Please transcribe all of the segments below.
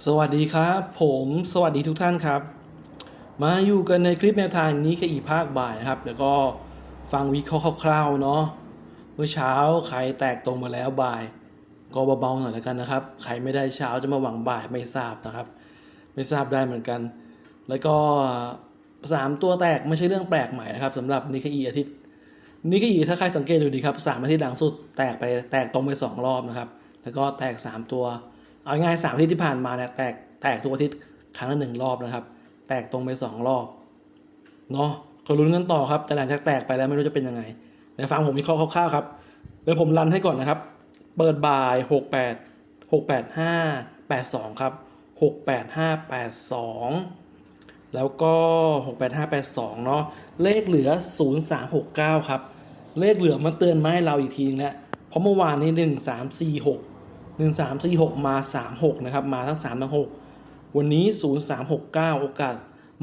สวัสดีครับ ผมสวัสดีทุกท่านครับ มาอยู่กันในคลิปแนวทางนี้แค่อีภาคบ่ายนะครับ แล้วก็ฟังวิเคราะห์คร่าวๆเนาะเมื่อเช้าใครแตกตรงมาแล้วบ่าย ก็เบาๆหน่อยแล้วกันนะครับใครไม่ได้เช้าจะมาหวังบ่ายไม่ทราบนะครับ ไม่ทราบได้เหมือนกัน แล้วก็สามตัวแตกไม่ใช่เรื่องแปลกใหม่นะครับสำหรับนิกเกอีอาทิตย์นิกเกอีถ้าใครสังเกตดูดีครับสามอาทิตย์หลังสุดแตกไปแตกตรงไปสองรอบนะครับ แล้วก็แตกสามตัว เอาง่ายสามอาทิตย์ที่ผ่านมาเนี่ยแตกแตกทุกอาทิตย์ครั้งละหนึ่งรอบนะครับ แตกตรงไปสองรอบเนาะก็ลุ้นกันต่อครับ แต่หลังจากแตกไปแล้วไม่รู้จะเป็นยังไงเดี๋ยวฟังผมวิเคราะห์คร่าวๆครับเดี๋ยวผมรันให้ก่อนนะครับ เปิดบ่ายหกแปดหกแปดห้าแปดสองครับหกแปดห้าแปดสองแล้วก็หกแปดห้าแปดสองเนาะเลขเหลือศูนย์สามหกเก้าครับ เลขเหลือมาเตือนมาให้เราอีกทีนึงแล้วเพราะเมื่อวานนี้หนึ่งสามสี่หนึ่งสามสี่หกมาสามหกนะครับ มาทั้งสามทั้งหกวันนี้ศูนย์สามหกเก้าโอกาส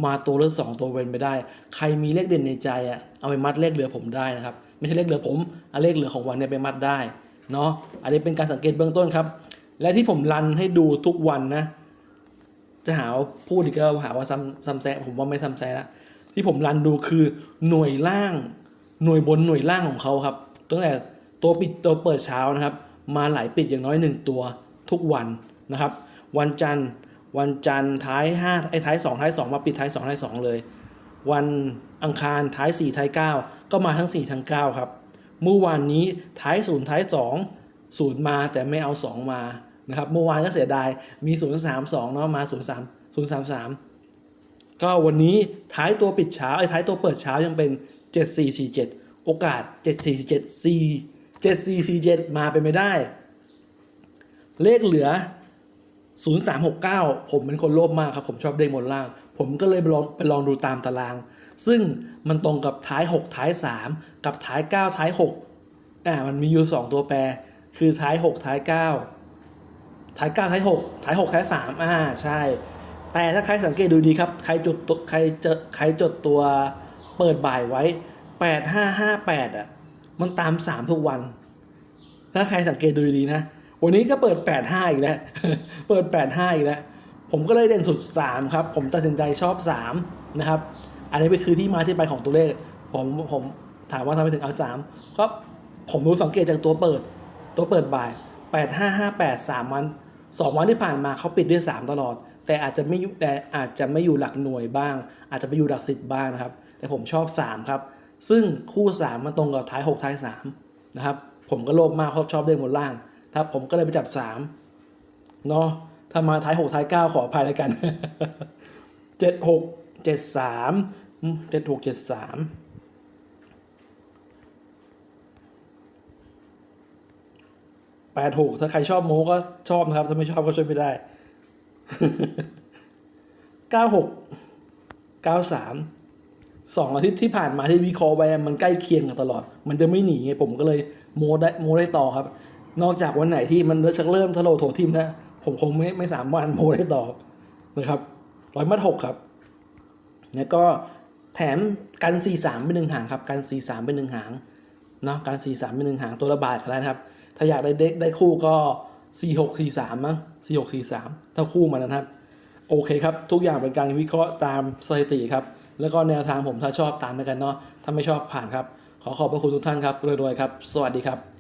มาตัวเลือกสองตัวเว้นไปได้ ใครมีเลขเด่นในใจอะเอาไปมัดเลขเหลือผมได้นะครับ ไม่ใช่เลขเหลือผมเอาเลขเหลือของวันเนี่ยไปมัดได้เนาะอันนี้เป็นการสังเกตเบื้องต้นครับ และที่ผมรันให้ดูทุกวันนะ จะหาว่าพูดอีกก็หาว่าซ้ำซ้ำแซะผมว่าไม่ซ้ำแซะละที่ผมรันดูคือหน่วยล่าง หน่วยบนหน่วยล่างของเขาครับตั้งแต่ตัวปิดตัวเปิดเช้านะครับ มาหลายปิดอย่างน้อยหนึ่งตัวทุกวันนะครับ วันจันทร์วันจันทร์ท้ายห้าไอ้ท้ายสองท้ายสองมาปิดท้ายสองท้ายสองเลย วันอังคารท้ายสี่ท้ายเก้าก็มาทั้งสี่ทั้งเก้าครับ เมื่อวานนี้ท้ายศูนย์ท้ายสองศูนย์มาแต่ไม่เอาสองมานะครับเมื่อวานก็เสียดายมีศูนย์สามสองเนาะมาศูนย์สามศูนย์สามสามก็วันนี้ท้ายตัวปิดเช้าไอ้ท้ายตัวเปิดเช้ายังเป็นเจ็ดสี่สี่เจ็ดโอกาสเจ็ ดสี่เจ็ดสี่สี่เจ็ดมาเป็นไม่ได้ เลขเหลือ 0369 ผมเป็นคนโลภมากครับ ผมชอบเด้งบนล่าง ผมก็เลยไปลองไปลองดูตามตาราง ซึ่งมันตรงกับท้าย 6 ท้าย 3 กับท้าย 9 ท้าย6อ่ามันมีอยู่ 2 ตัวแปร คือท้าย 6 ท้าย 9 ท้าย 9 ท้าย 6 ท้าย 6 ท้าย 3 อ่าใช่ แต่ถ้าใครสังเกตดูดีครับ ใครจดใครเจอใครจดตัวเปิดบ่ายไว้ 8558อะ มันตาม3ทุกวัน ถ้าใครสังเกตดูดีๆนะ วันนี้ก็เปิด85อีกแล้ว เปิด85อีกแล้ว ผมก็เลยเด่นสุด3ครับ ผมตัดสินใจชอบ3นะครับ อันนี้เป็นคือที่มาที่ไปของตัวเลข ผมผมถามว่าทำไมถึงเอา3ก็ผมรู้สังเกตจากตัวเปิด ตัวเปิดบ่าย8558 3วัน2วันที่ผ่านมาเขาปิดด้วย3ตลอด แต่อาจจะไม่แต่อาจจะไม่อยู่หลักหน่วยบ้าง อาจจะไปอยู่หลัก10บ้างนะครับ แต่ผมชอบ3ครับ ซึ่งคู่ 3 มันตรงกับท้าย 6 ท้าย3นะครับผมก็โลภมากชอบเล่นบนล่างครับผมก็เลยไปจับสามเนาะถ้ามาท้ายหกท้ายเก้าขออภัยแล้วกันเจ็ดหกเจ็ดสามเจ็ดหกเจ็ดสามแปดหกถ้าใครชอบโม้ก็ชอบนะครับ ถ้าไม่ชอบก็ช่วยไม่ได้เก้าหกเก้าสาม สองอาทิตย์ที่ผ่านมาที่วิเคราะห์ไว้มันใกล้เคียงกันตลอด มันจะไม่หนีไงผมก็เลยโมได้โมได้ต่อครับ นอกจากวันไหนที่มันเริ่มชักเริ่มทะโลโถทิมนะผมคงไม่ไม่สามวันโมได้ต่อนะครับร้อยมัดหกครับแล้วก็แถมกัน 4 3 เป็นหนึ่งหางครับ กัน 4 3 เป็นหนึ่งหางเนาะกัน4 3 เป็นหนึ่งหางตัวละบาทก็ได้นะครับ ถ้าอยากได้เด็กได้คู่ก็ 4 6 4 3มั้ง4 6 4 3 ถ้าคู่มันนะครับ โอเคครับ ทุกอย่างเป็นการวิเคราะห์ตามสถิติครับ แล้วก็แนวทางผมถ้าชอบตามไปกันเนาะถ้าไม่ชอบผ่านครับ ขอขอบพระคุณทุกท่านครับรวยๆครับ สวัสดีครับ